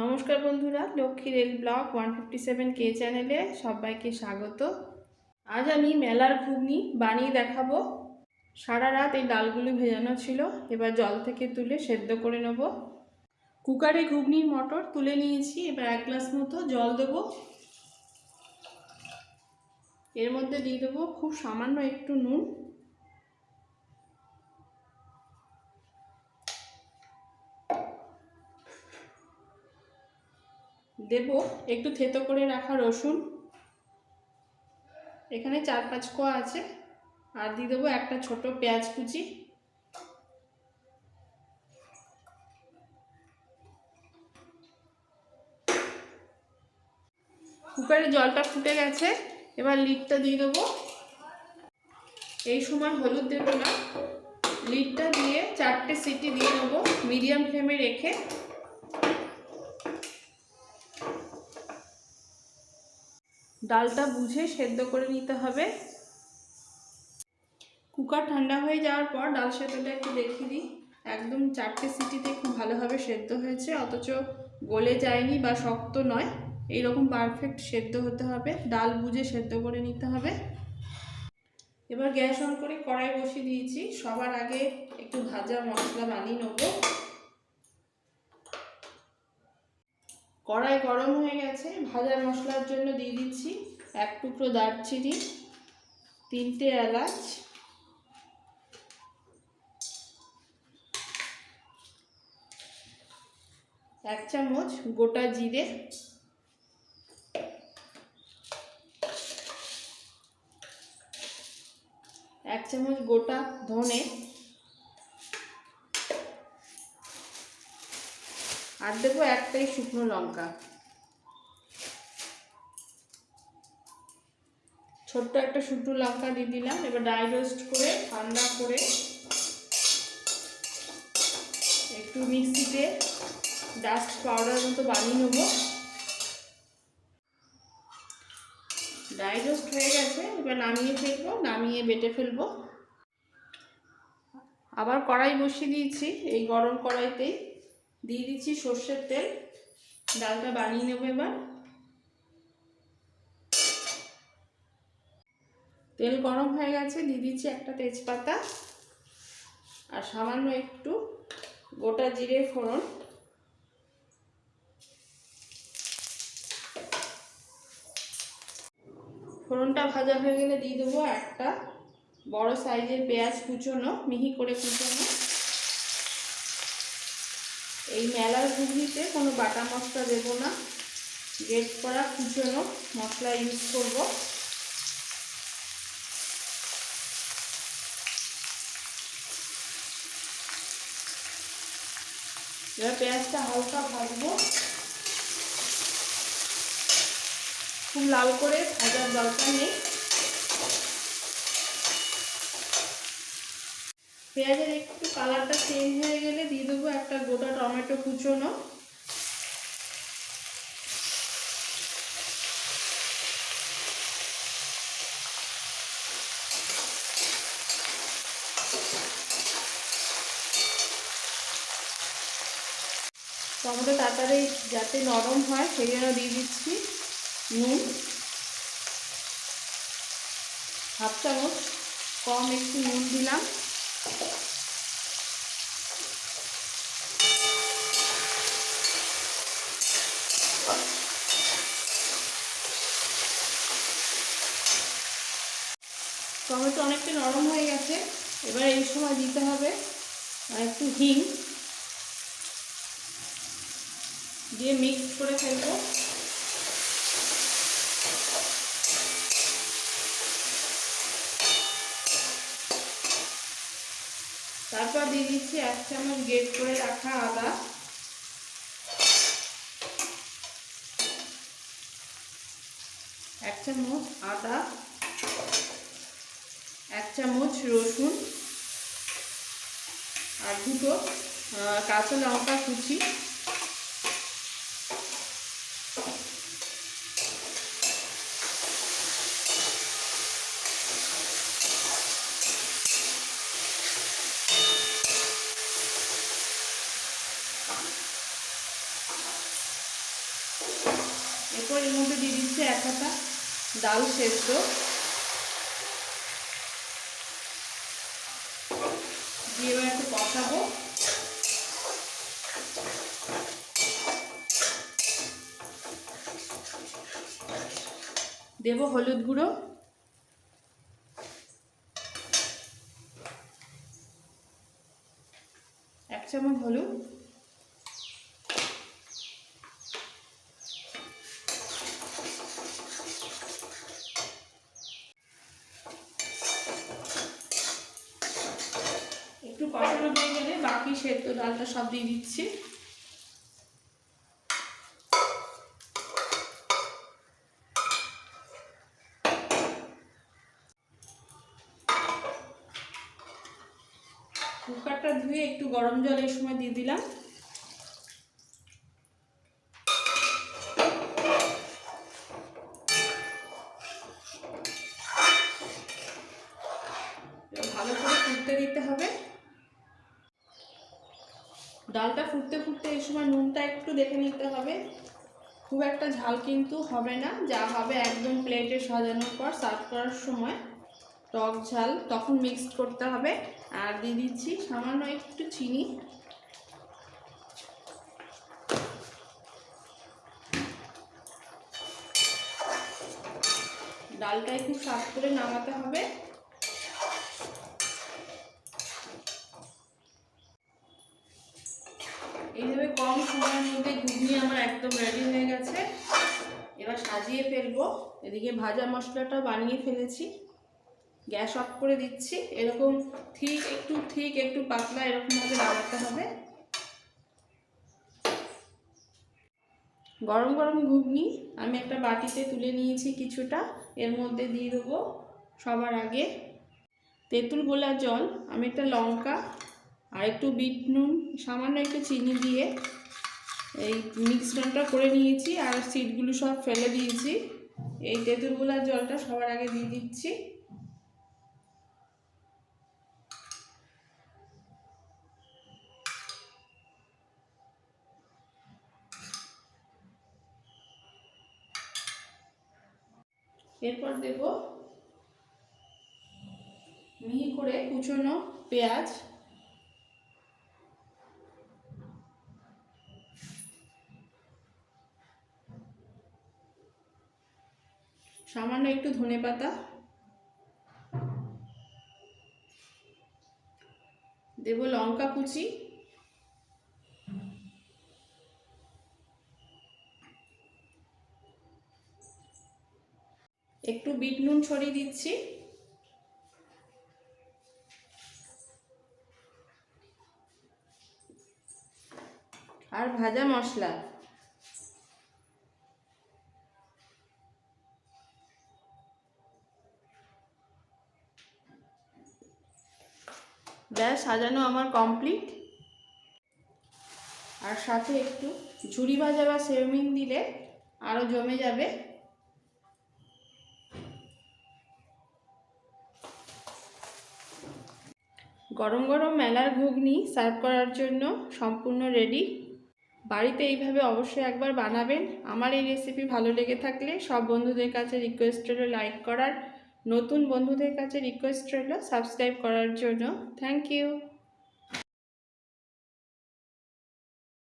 নমস্কার বন্ধুরা, Lakshmi rail block one fifty seven কে চ্যানেলে সবাইকে স্বাগত। আজ আমি মেলার ঘুগনি বানিয়ে দেখাবো। সারা রাত এই ডালগুলো ভেজানো ছিল, এবার জল থেকে তুলে সেদ্ধ করে নেব। কুকারে ঘুগনির মটর তুলে নিয়েছি, এবার এক গ্লাস মতো জল দেবো। এর মধ্যে দিয়ে দেবো খুব সামান্য একটু নুন। দেব। একটু থেতো করে রাখা রসুন। এখানে চার পাঁচ কোয়া আছে। আর দিয়ে দেবো একটা ছোট পেঁয়াজ কুচি। কুকারে জলটা ফুটে গেছে। এবার লিডটা দিয়ে দেবো। এই সময় হলুদ দেবো না। লিডটা দিয়ে চারটে সিটি দিয়ে নেব মিডিয়াম ফ্লেমে রেখে ডালটা বুঝে সেদ্ধ করে নিতে হবে। কুকার ঠান্ডা হয়ে যাওয়ার পর ডাল সেদ্ধটা একটু দেখিয়ে দিই। একদম চারটে সিটিতে খুব ভালোভাবে সেদ্ধ হয়েছে, অথচ গলে যায়নি বা শক্ত নয়। এইরকম পারফেক্ট সেদ্ধ হতে হবে, ডাল বুঝে সেদ্ধ করে নিতে হবে। এবার গ্যাস অন করে কড়াই বসিয়ে দিয়েছি। সবার আগে একটু ভাজা মশলা বানিয়ে নেব। কড়াই গরম হয়ে গেছে। ভাজা মশলার জন্য দিয়ে দিচ্ছি এক টুকরো দারচিনি, তিনটে এলাচ, এক চামচ গোটা জিরে। এক চামচ গোটা ধনে। আর দেবো একটাই শুকনো লঙ্কা। ছোট্ট একটা শুকনো লঙ্কা দিয়ে দিলাম, এবার ড্রাই রোস্ট করে, ঠান্ডা করে একটু মিক্সিতে ডাস্ট পাউডার মতো বানিয়ে নেব। ড্রাই রোস্ট হয়ে গেছে, এবার নামিয়ে ফেলব, নামিয়ে বেটে ফেলব। আবার কড়াই বসিয়ে দিয়েছি, এই গরম কড়াইতেই। দিয়ে দিচ্ছি সর্ষের তেল। ডালটা বানিয়ে নেব এবার। তেল গরম হয়ে গেছে, দিয়ে দিচ্ছি একটা তেজপাতা আর সামান্য একটু গোটা জিরে ফোড়ন। ফোড়নটা ভাজা হয়ে গেলে দিয়ে দেবো একটা বড় সাইজের পেঁয়াজ কুচোনো, মিহি করে কুচোনো। এই মেলার ঘুগনিতে কোনো বাটা মশলা দেব না। গ্রেট করা কুচোনো মশলা ইউজ করব। এবার পেঁয়াজটা হালকা ভাজবো। খুব লাল করে ভাজার দরকার নেই। পেঁয়াজের একটু কালারটা চেঞ্জ হয়ে গেলে দিয়ে দেবো একটা গোটা টমেটো কুচোনো। টমেটো তাড়াতাড়ি যাতে নরম হয়, সেই জন্য দিয়ে দিচ্ছি নুন। হাফ চামচ কম একটু নুন দিলাম। টমেটো অনেকটা নরম হয়ে গেছে। এবার এই সময় দিতে হবে একটু হিং। দিয়ে মিক্স করে ফেলব। তারপর দিয়ে দিচ্ছি এক চামচ গেট করে রাখা আদা। এক চামচ আদা। এক চামচ রসুন। আর দুটো কাঁচা লঙ্কা কুচি এরপর এর মধ্যে দিয়ে দিচ্ছে এক হাতা ডাল সেদ্ধ। দিয়ে এবার একটু কষাবো। দেব হলুদ গুঁড়ো। এক চামচ হলুদ একটু কষানো হয়ে গেলে বাকি সেদ্ধ ডালটা সব দিয়ে দিচ্ছি। কুকারটা ধুয়ে একটু গরম জল এই সময় দিয়ে দিলাম। ডালটা ফুটতে ফুটতে এই সময় নুনটা একটু দেখে নিতে হবে। খুব একটা ঝাল কিন্তু হবে না, যা হবে একদম প্লেটে সাজানোর পর সার্ভ করার সময়। টক ঝাল তখন মিক্সড করতে হবে। আর দিয়ে দিচ্ছি সামান্য একটু চিনি। ডালটাই খুব সাফ করে নামাতে হবে এইভাবে কম সময়ের মধ্যে ঘুগনি আমার একদম রেডি হয়ে গেছে। এবার সাজিয়ে ফেলব। এদিকে ভাজা মশলাটা বানিয়ে ফেলেছি। গ্যাস অফ করে দিচ্ছি। এরকম ঠিক, একটু ঠিক, একটু পাতলা এরকমভাবে লাগাতে হবে। গরম গরম ঘুগনি আমি একটা বাটিতে তুলে নিয়েছি কিছুটা। এর মধ্যে দিয়ে দেবো সবার আগে তেঁতুল গোলা জল, আমি একটা লঙ্কা আর একটু বিট নুন, সামান্য একটু চিনি দিয়ে এই মিক্সচারটা করে নিয়েছি আর সিটগুলো সব ফেলে দিয়েছি। এই তেঁতুলগুলার জলটা সবার আগে দিয়ে দিচ্ছি। এরপর দেব মিহি করে কুচনো পেঁয়াজ। সামান্য একটু ধনে পাতা। দেব লঙ্কা কুচি। একটু বিট নুন ছড়িয়ে দিচ্ছি। আর ভাজা মশলা। ব্যাস সাজানো আমার কমপ্লিট আর সাথে একটু ঝুড়ি ভাজা বা সেমিন দিলে আরও জমে যাবে। গরম গরম মেলার ঘুগনি সার্ভ করার জন্য সম্পূর্ণ রেডি বাড়িতে এইভাবে অবশ্যই একবার বানাবেন। আমার এই রেসিপি ভালো লেগে থাকলে সব বন্ধুদের কাছে রিকোয়েস্ট রইল লাইক করার। নতুন বন্ধুদের কাছে রিকোয়েস্ট রইল সাবস্ক্রাইব করার জন্য। Thank you